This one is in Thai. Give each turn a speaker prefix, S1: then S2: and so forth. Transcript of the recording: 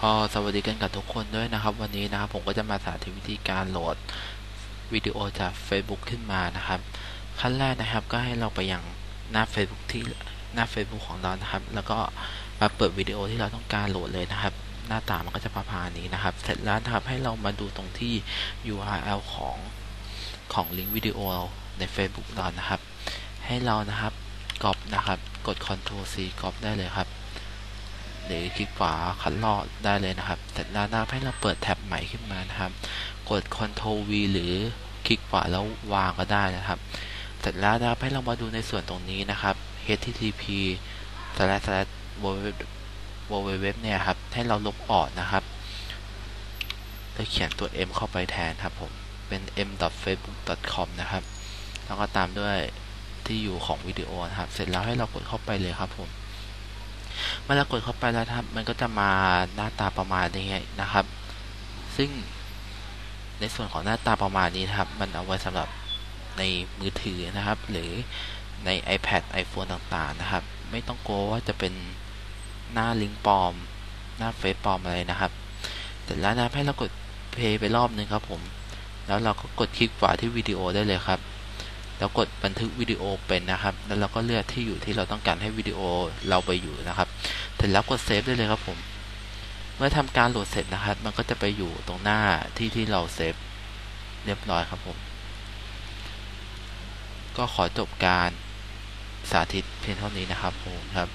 S1: ก็สวัสดีกันกับทุกคนด้วยนะครับ วันนี้นะครับผมก็จะมาสาธิตวิธีการโหลดวิดีโอจาก Facebook ขึ้นมานะครับ ขั้นแรกนะครับก็ให้เราไปยังหน้า Facebook ที่หน้า Facebook ของเรานะครับ แล้วก็มาเปิดวิดีโอที่เราต้องการโหลดเลยนะครับ หน้าตามันก็จะประมาณนี้นะครับ เสร็จแล้วนะครับให้เรามาดูตรงที่ URL ของของลิงก์วิดีโอใน Facebook เรานะครับ ให้เรานะครับกรอบนะครับ กด Ctrl C กรอบได้เลยครับ หรือคลิกขวาคัดลอกได้เลยนะครับเสร็จแล้วนะครับให้เราเปิดแท็บใหม่ขึ้นมานะครับ กด Ctrl V หรือคลิกขวาแล้ววางก็ได้นะครับเสร็จแล้วนะครับให้เรามาดูในส่วนตรงนี้นะครับ http www เนี่ยครับ ให้เราลบออกนะครับแล้วเขียนตัว m เข้าไปแทนครับผม เป็น m.facebook.com นะครับ แล้วก็ตามด้วยที่อยู่ของวิดีโอนะครับ เสร็จแล้วให้เรากดเข้าไปเลยครับผม เมื่อเรากดเข้าไปแล้วครับ มันก็จะมาหน้าตาประมาณนี้นะครับ ซึ่งในส่วนของหน้าตาประมาณนี้นะครับ มันเอาไว้สำหรับในมือถือนะครับ หรือใน iPad iPhone ต่างๆนะครับ ไม่ต้องกลัวว่าจะเป็นหน้าลิงก์ปลอม หน้าเฟซปลอมอะไรนะครับเสร็จแล้วนะให้เรากดเพย์ไปรอบนึงครับผม แล้วเราก็กดคลิกขวาที่วิดีโอได้เลยครับ แล้วกดบันทึกวิดีโอเป็นนะครับ แล้วเราก็เลือกที่อยู่ที่เราต้องการให้วิดีโอเราไปอยู่นะครับเสร็จแล้วกดเซฟได้เลยครับผม เมื่อทำการโหลดเสร็จนะครับ มันก็จะไปอยู่ตรงหน้าที่ที่เราเซฟเรียบร้อยครับผม ก็ขอจบการสาธิตเพียงเท่านี้นะครับผมครับ